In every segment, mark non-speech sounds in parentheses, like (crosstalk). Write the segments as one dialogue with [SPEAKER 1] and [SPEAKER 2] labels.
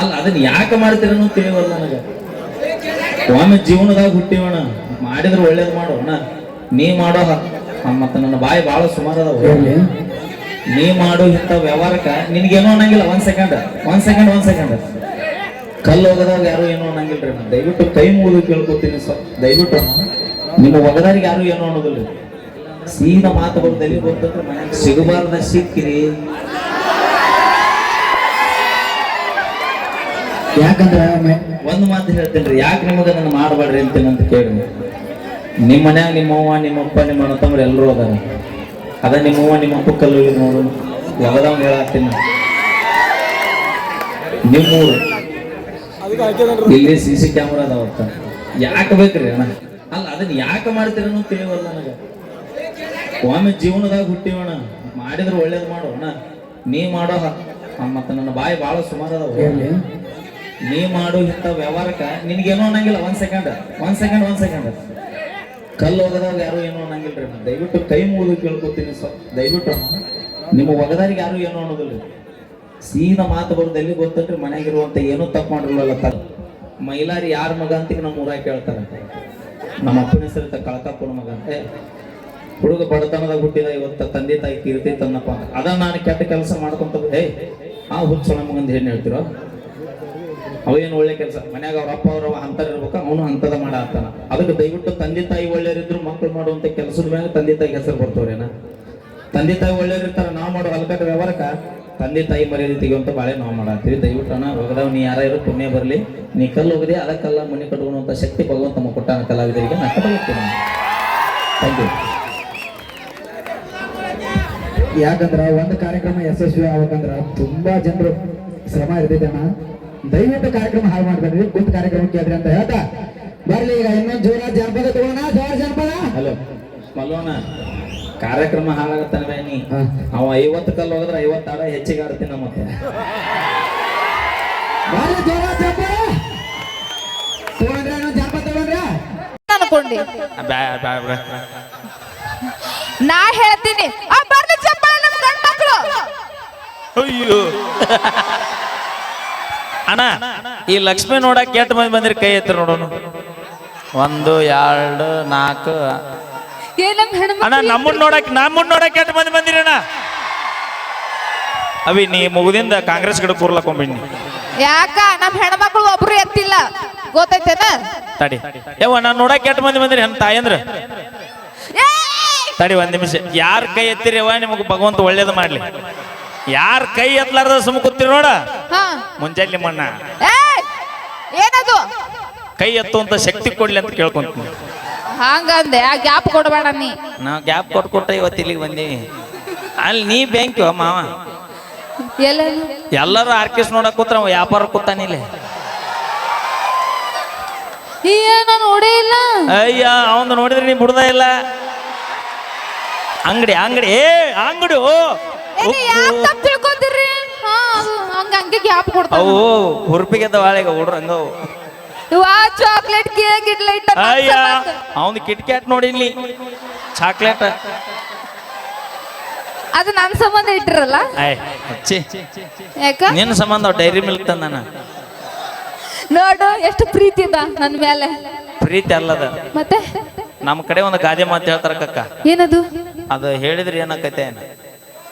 [SPEAKER 1] ಅಲ್ಲ ಅದನ್ನ ಯಾಕೆ ಮಾಡ್ತೀರನ್ನೋ ತಿಳಿವಲ್ಲ ನನಗೆ. ಒಮ್ಮೆ ಜೀವನದಾಗ ಹುಟ್ಟಿವಣ ಮಾಡಿದ್ರೆ ಒಳ್ಳೇದು ಮಾಡೋಣ. ನೀ ಮಾಡೋ ಮತ್ತ ನನ್ನ ಬಾಯಿ ಭಾಳ ಸುಮಾರು ಅದಾವ. ನೀ ಮಾಡೋ ಇಂಥ ವ್ಯವಹಾರಕ್ಕ ನಿನ್ಗೇನೋ ಅನ್ನಂಗಿಲ್ಲ ಒಂದ್ ಸೆಕೆಂಡ್ ಒಂದ್ ಸೆಕೆಂಡ್ ಒಂದ್ ಸೆಕೆಂಡ್ ಕಲ್ಲು ಹೋಗದಾಗ ಯಾರು ಏನೋ ಅನ್ನಂಗಿಲ್ರಿ ನಾನು ದಯವಿಟ್ಟು ಕೈ ಮುಗಿದು ಕೇಳ್ಕೊತೀನಿ ಸರ್ ದಯವಿಟ್ಟು ನಿಮ್ಮ ಒಗದಾರಿಗೆ ಯಾರು ಏನೋ ಅನ್ನೋದಿಲ್ಲ. ಸೀದಾ ಮಾತು ಬರ್ತದೆ ಗೊತ್ತಂದ್ರೆ ಮನೆಗೆ ಸಿಗಬಾರ್ದ ಸಿಕ್ಕಿರಿ.
[SPEAKER 2] ಯಾಕಂದ್ರ
[SPEAKER 1] ಒಂದು ಮಾತು ಹೇಳ್ತೇನೆ ರೀ ಯಾಕೆ ನಿಮಗೆ ನನ್ನ ಮಾಡಬೇಡ್ರಿ ಅಂತೇನೆ ಅಂತ ಕೇಳಿ. ನಿಮ್ಮ ಮನ್ಯಾಗ ನಿಮ್ಮವ್ವ ನಿಮ್ಮಪ್ಪ ನಿಮ್ಮ ಅಣ್ಣ ತಮ್ಮ ಎಲ್ಲರೂ ಅದಾರ. ಅದ ನಿಮ್ಮವ್ವ ನಿಮ್ಮಪ್ಪ ಕಲ್ಲು ನೋಡು. ಒಗದವ್ ಹೇಳತ್ತೀನಿ ನಿಮ್ಮೂರು. ಇಲ್ಲಿ ಸಿ ಸಿ ಕ್ಯಾಮ್ರಾ ಅದಾವ ಯಾಕೆ ಬೇಕ್ರಿ ಅಣ್ಣ? ಅಲ್ಲ ಅದನ್ನ ಯಾಕೆ ಮಾಡ್ತೀರ ತಿಳಿಯವಲ್ಲ ತಿಳಿವಲ್ಲ ನನಗೆ. ಒಮ್ಮೆ ಜೀವನದಾಗ ಹುಟ್ಟಿವಣ ಮಾಡಿದ್ರೆ ಒಳ್ಳೇದು ಮಾಡೋಣ ನೀ ಮಾಡೋ ಮತ್ತೆ ನನ್ನ ಬಾಯಿ ಭಾಳ ಸುಮಾರು ಅದಾವ. ನೀ ಮಾಡು ಇಂಥ ವ್ಯವಹಾರಕ್ಕ ನಿನ್ಗೇನೋ ಅನ್ನಂಗಿಲ್ಲ. ಒಂದ್ ಸೆಕೆಂಡ್ ಒಂದ್ ಸೆಕೆಂಡ್ ಒಂದ್ ಸೆಕೆಂಡ್ ಕಲ್ಲು ಒಗದಾಗ ಯಾರು ಏನೋ ಅನ್ನಂಗಿಲ್ರಿ ನಾನು ದಯವಿಟ್ಟು ಕೈ ಮುಗಿದು ಕೇಳ್ಕೊತೀನಿ ಸರ್ ದಯವಿಟ್ಟು. ನಿಮ್ಮ ಒಗದಾರಿಗೆ ಯಾರು ಏನೋ ಅನ್ನೋದಿಲ್ಲ ಸೀದಾ ಮಾತು ಬರೋದು ಎಲ್ಲಿ ಗೊತ್ತಂದ್ರೆ ಮನೆಯಾಗಿರುವಂತ ಏನೂ ತಪ್ಪು ಮಾಡಿರಲ್ಲ ತ. ಮೈಲಾರಿ ಯಾರ ಮಗ ಅಂತ ನಮ್ಮ ಊರಾಗ ಕೇಳ್ತಾರೆ. ನಮ್ಮ ಅಪ್ಪನ ಹೆಸರಿತ ಕಳಕಾಪುರ ಮಗ. ಏ, ಹುಡುಗ ಬಡತನದಾಗ ಹುಟ್ಟಿದ ಇವತ್ತ ತಂದೆ ತಾಯಿ ಕೀರ್ತಿ ತನ್ನಪ್ಪ. ಅದ ನಾನು ಕೆಟ್ಟ ಕೆಲಸ ಮಾಡ್ಕೊಂತ ಏ, ಆ ಹುಚ್ಚ ನಮಗಂದು ಏನು ಹೇಳ್ತಿರೋ? ಅವೇನು ಒಳ್ಳೆ ಕೆಲಸ? ಮನ್ಯಾಗ ಅವ್ರ ಅಪ್ಪ ಅವ್ರ ಅಂತರ ಇರ್ಬೇಕು, ಅವನು ಅಂತದ ಮಾಡಾತ್ತಾನ ಅದಕ್ಕೆ ದಯವಿಟ್ಟು ತಂದೆ ತಾಯಿ ಒಳ್ಳೆಯರಿದ್ರು ಮಕ್ಕಳು ಮಾಡುವಂತ ಕೆಲಸದ ಮೇಲೆ ತಂದೆ ತಾಯಿ ಹೆಸರು ಬರ್ತವ್ರೇನ? ತಂದೆ ತಾಯಿ ಒಳ್ಳೆಯರಿರ್ತಾರ ನಾವು ಮಾಡೋ ಹಲಕಟ್ಟ ವ್ಯವಹಾರಕ್ಕ ತಂದೆ ತಾಯಿ ಮರ್ಯಾದೆ ತೆಗೆಯುವಂತ ಬಾಳೆ ನಾವು ಮಾಡತ್ತೀವಿ. ದಯವಿಟ್ಟು ಅಣ್ಣ ಹೋಗದವ್ ನೀ ಯಾರ ಇರೋ ಪುಣ್ಯ ಬರಲಿ. ನೀ ಕಲ್ಲು ಹೋಗದೆ ಅದಕ್ಕೆಲ್ಲ ಮನೆ ಕಟ್ಟುವಂತ ಶಕ್ತಿ ಭಗವಂತ ನಮ್ಮ ಕೊಟ್ಟಾನ ಕಲಾವಿದರಿಗೆ ನಾ ಥ್ಯಾಂಕ್ ಯು
[SPEAKER 2] ಯಾಕಂದ್ರ ಒಂದು ಕಾರ್ಯಕ್ರಮ ಯಶಸ್ವಿ ಆಗ್ಬೇಕಂದ್ರ ತುಂಬಾ ಜನರು ಶ್ರಮ ಇರ್ತೈತೆ ಅಣ್ಣ. ದಯವಿಟ್ಟು ಕಾರ್ಯಕ್ರಮ ಹಾಳು ಮಾಡ್ಬೇಡ್ರಿ ಕುಂತ ಕಾರ್ಯಕ್ರಮ ಕೇಳ್ರಿ ಅಂತ ಹೇಳ್ತಾ. ಬರ್ಲಿ ಈಗ ಇನ್ನೊಂದು ಜೋರ ಜನಪದ ತಗೋಣ ಜೋರ ಜನಪದ
[SPEAKER 1] ಹಲೋ ಮಲ್ಲೋಣ ಕಾರ್ಯಕ್ರಮ ಹಾಳಾಗತ್ತಾನೆ ನೀ. ಅವ ಐವತ್ತು ಕಲ್ಲು ಹೋದ್ರೆ ಐವತ್ತು ಆಡ ಹೆಚ್ಚಿಗೆ ಆಡ್ತೀನಿ
[SPEAKER 3] ಅನ್ಕೊಂಡಿ. ನಾ ಹೇಳ್ತೀನಿ. ಆ ಚಪ್ಪಳ ಗಂಡ್
[SPEAKER 4] ಅಯ್ಯೋ. ಅಣ್ಣ ಈ ಲಕ್ಷ್ಮಿ ನೋಡಕ್ ಕೆಟ್ಟ ಮಂದಿ ಬಂದಿರಿ? ಕೈ ಎತ್ತರ ನೋಡೋನು ಒಂದು ಎರಡು ನಾಲ್ಕು.
[SPEAKER 3] ಏ ನಮ್ ಹೆಣ್ಮಕ್ಳು
[SPEAKER 4] ಅಣ್ಣ ನಮ್ಮನ್ನ ನೋಡಕ್ ನಮ್ಮನ್ನ ನೋಡಕ್ ಕೆಟ್ಟ ಮಂದಿ ಬಂದಿರಿ ಅಣ್ಣ? ಅವಿ ನೀ ಮುಗುದಿಂದ ಕಾಂಗ್ರೆಸ್ ಕಡೆ ಕೂರ್ಲಕೊಂಬಿಣ್ಣಿ
[SPEAKER 3] ಯಾಕ? ನಮ್ ಹೆಣ್ಮಕ್ಳು ಒಬ್ರು ಎತ್ತಿಲ್ಲ. ಗೊತ್ತೈತೇನ?
[SPEAKER 4] ತಡಿ. ಯವ್ವ ನಾನು ನೋಡಕ್ ಕೆಟ್ಟ ಮಂದಿ ಬಂದಿರಿ? ಅಂತ ತಾಯಂದ್ರ?
[SPEAKER 3] ಏಯ್!
[SPEAKER 4] ತಡಿ ಒಂದ್ ನಿಮಿಷ. ಯಾರ ಕೈ ಎತ್ತಿರಿ ಯವ್ವ? ನಿಮಗೆ ಭಗವಂತ ಒಳ್ಳೇದು ಮಾಡ್ಲಿ. ಯಾರ ಕೈ ಎತ್ತಲಾರ್ದ ಸುಮ್ಮ ಕೂತಿರಿ ನೋಡ.
[SPEAKER 3] ಹಾ.
[SPEAKER 4] ಮುಂಜಾನೆ ಮಣ್ಣ.
[SPEAKER 3] ಏಯ್! ಏನದು?
[SPEAKER 4] ಕೈ ಎತ್ತುವಂತ ಶಕ್ತಿ ಕೊಡ್ಲಿ ಅಂತ ಕೇಳ್ಕೊಂತೀನಿ.
[SPEAKER 3] ಹಂಗಂದೆ ಆ ಗ್ಯಾಪ್ ಕೊಡಬೇಡ ನೀ.
[SPEAKER 4] ನಾವು ಗ್ಯಾಪ್ ಕೊಟ್ಟು ಕೊಟ್ಟ ಇವತ್ತು ಇಲ್ಲಿಗೆ ಬಂದಿ. ಅಲ್ಲಿ ನೀ ಬ್ಯಾಂಕ್ ಮಾವ.
[SPEAKER 3] ಎಲ್ಲ
[SPEAKER 4] ಎಲ್ಲರೂ ಆರ್ಕೆಸ್ಟ್ ನೋಡಕ್ ಕೂತ್ರ ಅವ ವ್ಯಾಪಾರ ಕೂತಾನಿಲ್ಲ
[SPEAKER 3] ಏನ ನೋಡೇ ಇಲ್ಲ.
[SPEAKER 4] ಅಯ್ಯ ಅವಂದು ನೋಡಿದ್ರೆ ನೀ ಬಿಡ್ದ ಇಲ್ಲ. ಅಂಗಡಿ ಅಂಗಡಿ ಏ ಅಂಗಡಿ ಓ.
[SPEAKER 3] ತಿಳ್ಕೊತೀರಿ ಅದು ಹಂಗ ಹಂಗೆ ಗ್ಯಾಪ್ ಕೊಡ್ತಾವ
[SPEAKER 4] ಅವು ಹುರುಪಿಗೆ ವಾಳೆಗ ಹುಡ್ರು
[SPEAKER 3] ಇವಾ ಚಾಕ್ಲೇಟ್ ಕೇಕ್ ಇಡ್ಲ ಇಟ್ಟ
[SPEAKER 4] ಅಯ್ಯ ಅವನು ಕಿಟ್ ಕ್ಯಾಟ್ ನೋಡಿಲ್ಲಿ ಚಾಕ್ಲೇಟ್
[SPEAKER 3] ಅದು ನನ್ನ ಸಂಬಂಧ ಇಟ್ಟಿರಲ್ಲ? ಯಾಕ?
[SPEAKER 4] ನಿನ್ನ ಸಂಬಂಧ ಡೈರಿ ಮಿಲ್ಕ್ ತಂದಾನ
[SPEAKER 3] ನೋಡು ಎಷ್ಟು ಪ್ರೀತಿ ಅದ ನನ್ನ ಮೇಲೆ
[SPEAKER 4] ಪ್ರೀತಿ ಅಲ್ಲದ.
[SPEAKER 3] ಮತ್ತೆ?
[SPEAKER 4] ನಮ್ಮ ಕಡೆ ಒಂದು ಗಾದೆ ಮಾತು ಹೇಳ್ತಾರ ಕಕ್ಕ
[SPEAKER 3] ಏನದು?
[SPEAKER 4] ಅದು ಹೇಳಿದ್ರೆ ಏನಾಕೈತೆ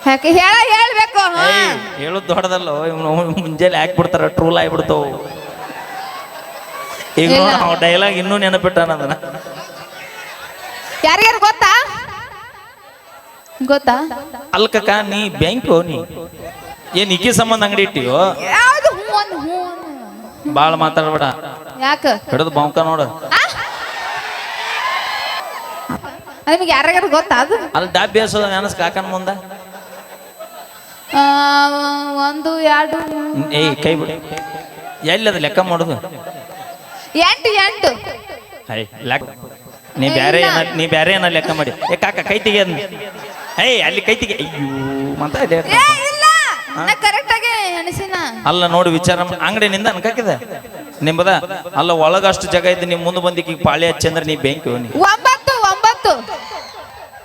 [SPEAKER 3] ಯಾಕೆ ಹೇಳ ಹೇಳ್ಬೇಕು ಹಾ.
[SPEAKER 4] ದೊಡ್ಡದಲ್ಲೋ ಇವನು ದೊಡ್ಡದಲ್ಲ ಇವ್ನು ಮುಂಜಾನೆ ಹಾಕ್ಬಿಡ್ತಾರ ಟ್ರೂಲ್ ಆಗ್ಬಿಡ್ತಾವ ಈಗ
[SPEAKER 3] ಇಲ್ಲ.
[SPEAKER 4] ನಾವು ಡೈಲಾಗ್ ಇನ್ನೂ ನೆನಪಿಟ್ಟಾನ ಅದನ್ನ.
[SPEAKER 3] ಯಾರ್ಯಾರು ಗೊತ್ತಾ? ಗೊತ್ತಾ?
[SPEAKER 4] ಅಲ್ಕಕ್ಕ ನೀ ಬ್ಯಾಂಕು ನೀ? ಏನ್ ಇಕ್ಕಿ ಸಂಬಂಧ ಅಂಗಡಿ ಇಟ್ಟಿಯೋ?
[SPEAKER 3] ಯಾವ್ದು ಹ್ಞೂ ಒಂದು ಅಂದ್.
[SPEAKER 4] ಬಾಳ ಮಾತಾಡ್ಬೇಡ.
[SPEAKER 3] ಯಾಕ?
[SPEAKER 4] ಹಿಡಿದು ಬಾಂಕ ನೋಡು.
[SPEAKER 3] ನಿಮ್ಗೆ ಯಾರ್ಯಾರು ಗೊತ್ತಾ ಅದು?
[SPEAKER 4] ಅಲ್ಲಿ ಡಬ್ಬಿ ನೆನಸು ನೆನಸ್ ಕಾಕನ್ ಮುಂದ?
[SPEAKER 3] ಒಂದು ಎರಡು
[SPEAKER 4] ಏ ಕೈ ಬಿಡು. ಎಲ್ಲದ ಲೆಕ್ಕ ಮಾಡುದು?
[SPEAKER 3] ಎಂಟು ಎಂಟು.
[SPEAKER 4] ಐ ಲೆಕ್ಕ ನೀ ಬ್ಯಾರೆ ಏನ ನೀ ಬ್ಯಾರೆ ಏನ ಲೆಕ್ಕ ಮಾಡಿ. ಏ ಕಾಕ ಕೈ ತೆಗಿ ಅದ್ನ ಏಯ್ ಅಲ್ಲಿ ಕೈ ತೆಗಿ. ಅಯ್ಯೋ ಮತ ಇದೆ.
[SPEAKER 3] ಏ ಇಲ್ಲ. ನಾ ಕರೆಕ್ಟ್ ಆಗಿ ಅನಿಸಿನ
[SPEAKER 4] ಅಲ್ಲ ನೋಡಿ ವಿಚಾರ ಅಂಗಡಿ ನಿಂದ ಅನ್ಕಾಕಿದ ನಿಂಬದ? ಅಲ್ಲ ಒಳಗಷ್ಟು ಜಾಗ ಇದ್ದು ನಿಮ್ ಮುಂದೆ ಬಂದಿಕ್ಕೆ ಈಗ ಪಾಳಿ ಹಚ್ಚಂದ್ರೆ ನೀ ಬೆಂಕಿ ನೀ
[SPEAKER 3] ಒಂಬತ್ತು ಒಂಬತ್ತು.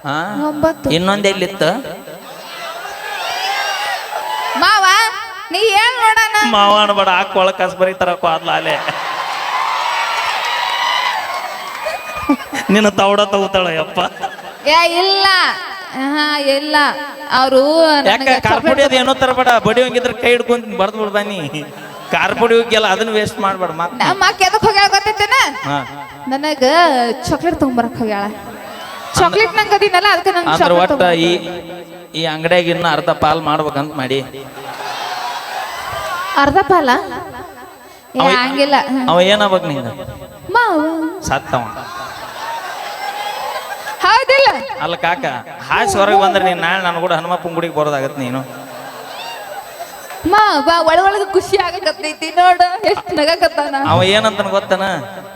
[SPEAKER 4] ಹಾ?
[SPEAKER 3] ಒಂಬತ್ತು.
[SPEAKER 4] ಇನ್ನೊಂದ್ ಎಲ್ಲಿತ್ತು
[SPEAKER 3] ಮಾವ ನೀ ಏನ್ ಮಾಡೋಣ?
[SPEAKER 4] ಮಾವ ಬಡ ಹಾಕೊಳ ಕಸ್ ಬರೀತಾರ ಕ್ವಾದ್ಲಾಲೆ ನಿನ್ನ ತೌಡ ತಗೋತಾಳ ಯಪ್ಪ
[SPEAKER 3] ಏ ಇಲ್ಲ. ಹಾ ಇಲ್ಲ. ಅವರು
[SPEAKER 4] ಯಾಕ ಕಾರ್ಪುಡಿ ಅದು ಏನೋ ತರಬೇಡ. ಬಡಿ ಹೋಗಿದ್ರೆ ಕೈ ಹಿಡ್ಕೊಂಡ್ ಬರ್ದ್ ಬಿಡ್ ಬನ್ನಿ ಕಾರ್ಪುಡಿ ಹೋಗಿಲ್ಲ ಅದನ್ನ ವೇಸ್ಟ್ ಮಾಡ್ಬೇಡ ಮತ್ತೆ
[SPEAKER 3] ನಮ್ಮ ಅಕ್ಕ ಎದಕ್ ಹೋಗ್ಯಾಳ ಗೊತ್ತೈತೇನ?
[SPEAKER 4] ಹಾ.
[SPEAKER 3] ನನಗ ಚಾಕ್ಲೇಟ್ ತಗೊಂಬರಕ್ ಹೋಗ್ಯಾಳ. ಚಾಕ್ಲೇಟ್ ನಂಗೆ ಅದಿನಲ್ಲ ಅದಕ್ಕೆ ನಂಗೆ
[SPEAKER 4] ಅಂದ್ರೆ
[SPEAKER 3] ಚಾಕ್ಲೇಟ್
[SPEAKER 4] ಒಟ್ಟ ಈ ಈ ಅಂಗಡಿಯಾಗ ಇನ್ನ ಅರ್ಧ ಪಾಲ್ ಮಾಡ್ಬೇಕಂತ ಮಾಡಿ.
[SPEAKER 3] ಅರ್ಧ ಪಾಲ? ಏ
[SPEAKER 4] ಅವ-
[SPEAKER 3] ಹಂಗಿಲ್ಲ.
[SPEAKER 4] ಅವ ಏನಾಗ್ಬೇಕು ನಿಂಗ
[SPEAKER 3] ಮಾವ.
[SPEAKER 4] ಸತ್ತವ.
[SPEAKER 3] ಹೌದಿಲ್ಲ.
[SPEAKER 4] ಅಲ್ಲ ಕಾಕ ಹಾಸಿ ಹೊರಗೆ ಬಂದ್ರೆ ನೀನು ನಾಳೆ ನನ್ನ ಕೂಡ ಹನುಮಪ್ಪನ ಗುಡಿಗೆ ಬರೋದಾಗತ್ತೆ ನೀನು.
[SPEAKER 3] ಮಾ ಬಾ ಒಳ ಒಳಗ ಖುಷಿ ಆಗಕತ್ತೈತಿ ನೋಡ ಎಷ್ಟ್ ನಗಕತ್ತಾನ.
[SPEAKER 4] ಅವ ಏನಂತ ಗೊತ್ತನ?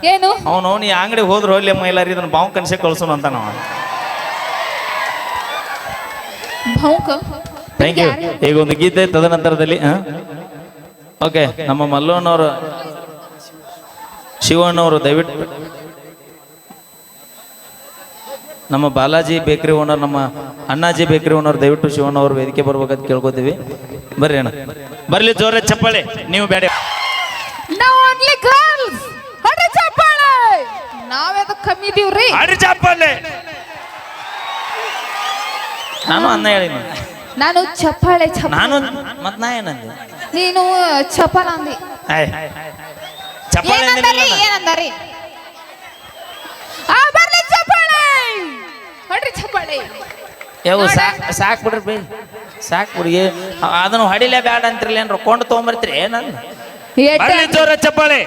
[SPEAKER 3] ಏನು?
[SPEAKER 4] ಅವನು ಈ ಅಂಗಡಿ ಹೋದ್ರು ಹೋಗ್ಲಿ ಮೈಲಾರಿ ಇದನ್ನ ಬಾವು ಕನ್ಸೆ ಕಳ್ಸೋಣ ಅಂತ ನಾವು
[SPEAKER 3] ಭೌಂಕ
[SPEAKER 4] ಥ್ಯಾಂಕ್ ಯು ಈಗ ಒಂದು ಗೀತೆ ತದನಂತರದಲ್ಲಿ ಓಕೆ ನಮ್ಮ ಮಲ್ಲೋನವರು ಶಿವಣ್ಣವರು ದಯವಿಟ್ಟು ನಮ್ಮ ಬಾಲಾಜಿ ಬೇಕರಿ ಓನರ್ ನಮ್ಮ ಅಣ್ಣಾಜಿ ಬೇಕ್ರಿ ಓನರ್ ದಯವಿಟ್ಟು ಶಿವಣ್ಣವರು ವೇದಿಕೆ ಬರ್ಬೇಕಂತ ಕೇಳ್ಕೊತೀವಿ. ಬರ್ರಿ ಅಣ್ಣ. ಬರ್ಲಿ ಜೋರ ಚಪ್ಪಾಳೆ ನೀವು ಬೇಡ
[SPEAKER 3] ಚಪ್ಪಾಳೆ. ನಾವೆದ ಕಮ್ಮಿ ಇದೀವ್ರಿ?
[SPEAKER 4] ಆಡಿ ಚಪ್ಪಾಳೆ. ನಾನು ಅನ್ನ ಹೇಳಿ
[SPEAKER 3] ನಾನು ಚಪ್ಪಾಳೆ ಚಪ್ಪಾಳೆ.
[SPEAKER 4] ನಾನು ಮತ್ ನಾ ಏನಂದೆ?
[SPEAKER 3] ನೀನು ಚಪ್ಪಾಳ ಅಂದಿ. ಏನಂದರಿ? ಏನಂದರಿ? ಆ ಬರ್ಲಿ ಚಪ್ಪಾಳೆ ಹೊಡ್ರಿ ಚಪ್ಪಾಳೆ
[SPEAKER 4] ಯಾವ ಸಾಕ್ ಸಾಕ್ ಬಿಡ್ರಿ ಬೈ. ಸಾಕ್ ಅದನ್ನು ಹೊಡಿಲೇ ಬ್ಯಾಡ ಅಂತಿರ್ಲಿ ಏನ್ರ ಕೊಂಡು ತೊಗೊಂಬರ್ತೀರಿ? ಏನಂದ ಬರ್ಲಿ ಜೋರ ಚಪ್ಪಾಳೆ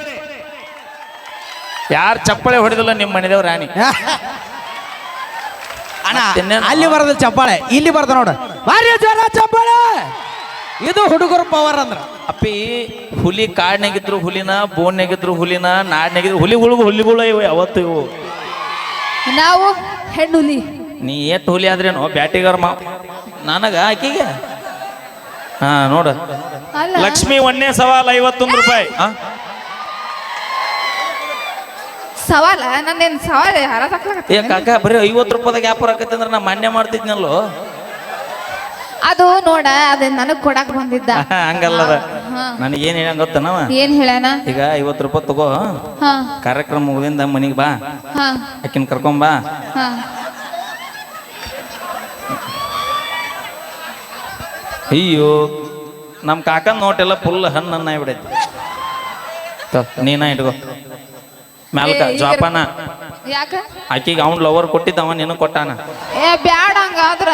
[SPEAKER 4] ಯಾರು ಚಪ್ಪಾಳೆ ಹೊಡೆದಿಲ್ಲ ನಿಮ್ಮ ಮನೆದೇವ್ ರಾಣಿ? (laughs)
[SPEAKER 2] ಅಣ್ಣ ಅಲ್ಲಿ ಬರದ ಚಪ್ಪಾಳೆ ಇಲ್ಲಿ ಬರ್ದ ನೋಡ. ಭಾರಿ ಜೋರ ಚಪ್ಪಾಳೆ ಇದು ಹುಡುಗರು ಪವರ್ ಅಂದ್ರ.
[SPEAKER 4] ಅಪ್ಪಿ ಹುಲಿ ಕಾಡ್ನಾಗಿದ್ರು ಹುಲಿನ ಬೋನ್ಯಾಗಿದ್ರು ಹುಲಿನ ನಾಡ್ನಾಗಿದ್ರು ಹುಲಿಗಳು ಹುಲಿಗಳು ಇವು ಯಾವತ್ತು ಇವು?
[SPEAKER 3] ನಾವು ಹೆಣ್ಣುಲಿ.
[SPEAKER 4] ನೀ ಏತ್ ಹುಲಿ ಆದ್ರೇನು? ಬ್ಯಾಟಿಗಾರ ಮಾ ನನಗ ಆಕಿಗೆ? ಹಾ ನೋಡ.
[SPEAKER 3] ಅಲ್ಲ.
[SPEAKER 4] ಲಕ್ಷ್ಮಿ ಒಂದೇ ಸವಾಲ್ ಐವತ್ತೊಂದು ರೂಪಾಯಿ?
[SPEAKER 3] ಸವಾಲ? ನನ್ನ ಸವಾಲ? ಯಾರ
[SPEAKER 4] ಏ ಕಾಕ ಬರೀ ಐವತ್ತು ರೂಪಾಯಿದಾಗ ವ್ಯಾಪಾರ ಆಕೈತೆ ಅಂದ್ರೆ ನಾ ಮಾನ್ಯ ಮಾಡ್ತಿದ್ನಲ್ಲೋ?
[SPEAKER 3] ಅದು ನೋಡ ಅದ ನನಗ್ ಕೊಡಕ್ ಬಂದಿದ್ದ.
[SPEAKER 4] ಹಂಗಲ್ಲದ.
[SPEAKER 3] ನನಗೆ
[SPEAKER 4] ಏನ್ ಹೇಳ ಗೊತ್ತನವ
[SPEAKER 3] ಏನ್ ಹೇಳನ
[SPEAKER 4] ಈಗ ಐವತ್ತು ರೂಪಾಯಿ ತಗೋ. ಕಾರ್ಯಕ್ರಮ ಮುಗಿದಿಂದ ಮನಿಗ್ ಬಾ.
[SPEAKER 3] ಅಕ್ಕಿನ
[SPEAKER 4] ಆಕಿನ
[SPEAKER 3] ಬಾ.
[SPEAKER 4] ಅಯ್ಯೋ ನಮ್ಮ ಕಾಕನ್ ನೋಟೆಲ್ಲ ಫುಲ್ ಹಣ್ಣನ್ನ ಬಿಡೈತಿ ನೀನ ಇಟ್ಕೋ ಮ್ಯಾಲ್ಕ ಜಾಪಾನ.
[SPEAKER 3] ಯಾಕ?
[SPEAKER 4] ಆಕಿಗೆ ಅವನ್ ಲವರ್ ಕೊಟ್ಟಿದ್ದವ ನೀನು ಕೊಟ್ಟಾನ.
[SPEAKER 3] ಏ ಬ್ಯಾಡ ಹಂಗಾದ್ರ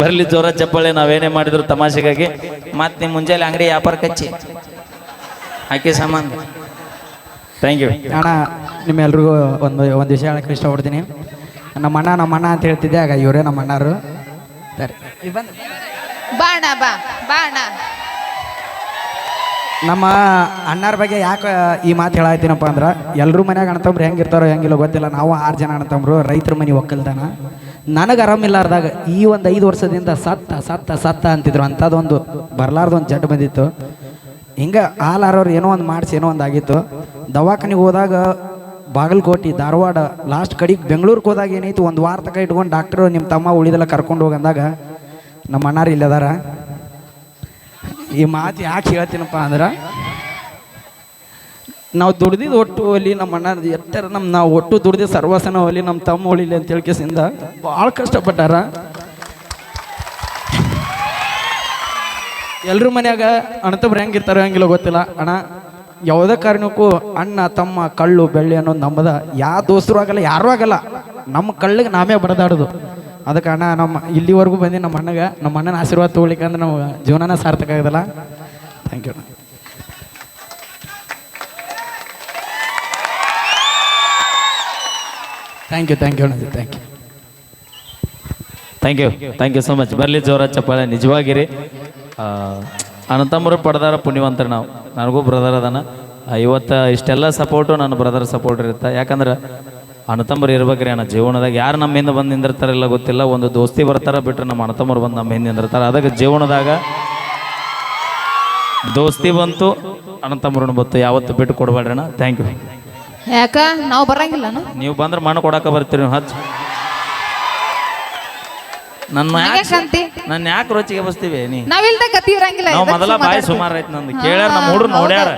[SPEAKER 4] ಬರ್ಲಿ ಜೋರ ಚಪ್ಪಾಳೆ ನಾವೇನೇ ಮಾಡಿದ್ರು ತಮಾಷೆಗಾಗಿ. ಮತ್ತೆ ನಿಮ್ಮ ಮುಂಜಾನೆ ಅಂಗಡಿ ವ್ಯಾಪಾರ ಕಚ್ಚಿ. ಆಕೆ ಸಂಬಂಧ ಥ್ಯಾಂಕ್ ಯು
[SPEAKER 2] ಅಣ್ಣ ನಿಮ್ಮೆಲ್ರಿಗೂ ಒಂದು ಒಂದು ವಿಷಯ ಹೇಳಕ್ಕೆ ಇಷ್ಟಪಡ್ತೀನಿ. ನಮ್ಮ ಅಣ್ಣ ನಮ್ಮ ಅಣ್ಣ ಅಂತ ಹೇಳ್ತಿದ್ದೆ ಆಗ ಇವರೇ ನಮ್ಮ ಅಣ್ಣರು. ಸರಿ.
[SPEAKER 3] ಬಾಣ ಬಾ ಬಾಣ
[SPEAKER 2] ನಮ್ಮ ಅಣ್ಣರ ಬಗ್ಗೆ ಯಾಕೆ ಈ ಮಾತು ಹೇಳಾಯ್ತೀನಪ್ಪ ಅಂದ್ರೆ ಎಲ್ಲರೂ ಮನ್ಯಾಗ ಅಣ್ಣತಂಬ್ರು ಹೆಂಗಿರ್ತಾರೋ ಹೆಂಗಿಲ್ಲ ಗೊತ್ತಿಲ್ಲ. ನಾವು ಆರು ಜನ ಅಣ್ಣತಂಬ್ರು ರೈತರ ಮನೆ ಒಕ್ಕಲ್ತಾನ. ನನಗೆ ಆರಾಮಿಲ್ಲಾರ್ದಾಗ ಈ ಒಂದು ಐದು ವರ್ಷದಿಂದ ಸತ್ತ ಸತ್ತ ಸತ್ತ ಅಂತಿದ್ರು. ಅಂಥದ್ದೊಂದು ಬರ್ಲಾರ್ದೊಂದು ಜಡ್ ಬಂದಿತ್ತು. ಹಿಂಗೆ ಹಾಲಾರವ್ರು ಏನೋ ಒಂದು ಮಾಡಿಸಿ, ಏನೋ ಒಂದು ಆಗಿತ್ತು. ದವಾಖಾನಿಗೆ ಹೋದಾಗ ಬಾಗಲಕೋಟೆ, ಧಾರವಾಡ ಲಾಸ್ಟ್ ಕಡೆಗೆ ಬೆಂಗಳೂರಿಗೆ ಹೋದಾಗ ಏನಾಯ್ತು ಒಂದು ವಾರ ತಕ ಇಟ್ಕೊಂಡು ಡಾಕ್ಟ್ರು ನಿಮ್ಮ ತಮ್ಮ ಉಳಿದೆಲ್ಲ ಕರ್ಕೊಂಡು ಹೋಗಂದಾಗ ನಮ್ಮ ಅಣ್ಣಾರು ಇಲ್ಲದಾರ. ಈ ಮಾತು ಯಾಕೆ ಹೇಳ್ತೀನಪ್ಪ ಅಂದ್ರೆ ನಾವು ದುಡ್ದಿದ್ದು ಒಟ್ಟು ಒಲಿ ನಮ್ಮ ಅಣ್ಣ ಎತ್ತರ ನಮ್ಮ ನಾವು ಒಟ್ಟು ದುಡ್ದು ಸರ್ವಸನ ಒಲಿ ನಮ್ಮ ತಮ್ಮ ಒಳಿಲಿ ಅಂತ ಹೇಳ್ಕೆಸಿಂದ ಭಾಳ ಕಷ್ಟಪಟ್ಟಾರ. ಎಲ್ಲರೂ ಮನ್ಯಾಗ ಅಣ್ಣತಬ್ರು ಹೆಂಗಿರ್ತಾರೋ ಹೆಂಗಿಲ್ಲ ಗೊತ್ತಿಲ್ಲ. ಅಣ್ಣ, ಯಾವುದೇ ಕಾರಣಕ್ಕೂ ಅಣ್ಣ, ತಮ್ಮ, ಕಳ್ಳು, ಬೆಳ್ಳಿ ಅನ್ನೋದು ನಮ್ಮದ ಯಾವ ದೋಸ್ತರು ಆಗಲ್ಲ, ಯಾರೂ ಆಗಲ್ಲ. ನಮ್ಮ ಕಳ್ಳಿಗೆ ನಾವೇ ಬಡದಾಡೋದು ಅದಕ್ಕೆ ಅಣ್ಣ ನಮ್ಮ ಇಲ್ಲಿವರೆಗೂ ಬಂದು ನಮ್ಮ ಅಣ್ಣಗೆ, ನಮ್ಮ ಅಣ್ಣನ ಆಶೀರ್ವಾದ ತೊಗೊಳಿಕ್ಕೆ ಅಂದ್ರೆ ನಾವು ಜೀವನನ ಸಾರ್ಥಕ ಆಗದಲ್ಲ. Thank you thank you thank you ಅಣ್ಣ thank you
[SPEAKER 4] thank you thank you so much ಬರಲಿ ಜೋರ ಚಪ್ಪಾಳೆ, ನಿಜವಾಗಿರಿ. ಅನಂತಮ್ಮರು ಪಡೆದಾರ ಪುಣ್ಯವಂತರು ನಾವು. ನನಗೂ ಬ್ರದರ್ ಅದಾನ. ಇವತ್ತು ಇಷ್ಟೆಲ್ಲ ಸಪೋರ್ಟು ನನ್ನ ಬ್ರದರ್ ಸಪೋರ್ಟ್ ಇರುತ್ತೆ. ಯಾಕಂದ್ರೆ ಅಣ್ಣತಮ್ಮರು ಇರ್ಬೇಕ್ರಿ ಅಣ್ಣ, ಜೀವನದಾಗ ಯಾರು ನಮ್ಮ ಹಿಂದೆ ಬಂದು ನಿಂದಿರ್ತಾರಿಲ್ಲ ಗೊತ್ತಿಲ್ಲ. ಒಂದು ದೋಸ್ತಿ ಬರ್ತಾರ ಬಿಟ್ಟರೆ ನಮ್ಮ ಅಣ್ಣತಮ್ಮರು ಬಂದು ನಮ್ಮ ಹಿಂದೆ ನಿಂದಿರ್ತಾರೆ. ಅದಕ್ಕೆ ಜೀವನದಾಗ ದೋಸ್ತಿ ಬಂತು, ಅಣ್ಣತಮ್ಮರನ್ನು ಬಂತು. ಯಾವತ್ತು ಬಿಟ್ಟು ಕೊಡಬೇಡ್ರಣ್ಣ ಥ್ಯಾಂಕ್ ಯು
[SPEAKER 3] ಯಾಕ? ನಾವು ಬರಂಗಿಲ್ಲ
[SPEAKER 4] ನೀವು ಬಂದ್ರೆ ಮಣ್ಣು ಕೊಡಕ ಬರ್ತೀರಿ ನೀವು ಹಚ್ಚ ನನ್ನ
[SPEAKER 3] ಯಾಕ್- ಶಾಂತಿ?
[SPEAKER 4] ನನ್ನ ಯಾಕೆ ರುಚಿಗೆ ಬಸ್ತೀವಿ ನೀ?
[SPEAKER 3] ನಾವಿಲ್ದ ಕತಿ ಇರಂಗಿಲ್ಲ
[SPEAKER 4] ನಾವು
[SPEAKER 3] ಇದಕ್ಕೆ
[SPEAKER 4] ಮೊದಲ ಬಾಯಿ. ಸುಮಾರು ಐತಿ ನಂದು. ಕೇಳ್ಯಾರ ನಮ್ಮ ಹುಡುಗ್ರು ನೋಡ್ಯಾರ.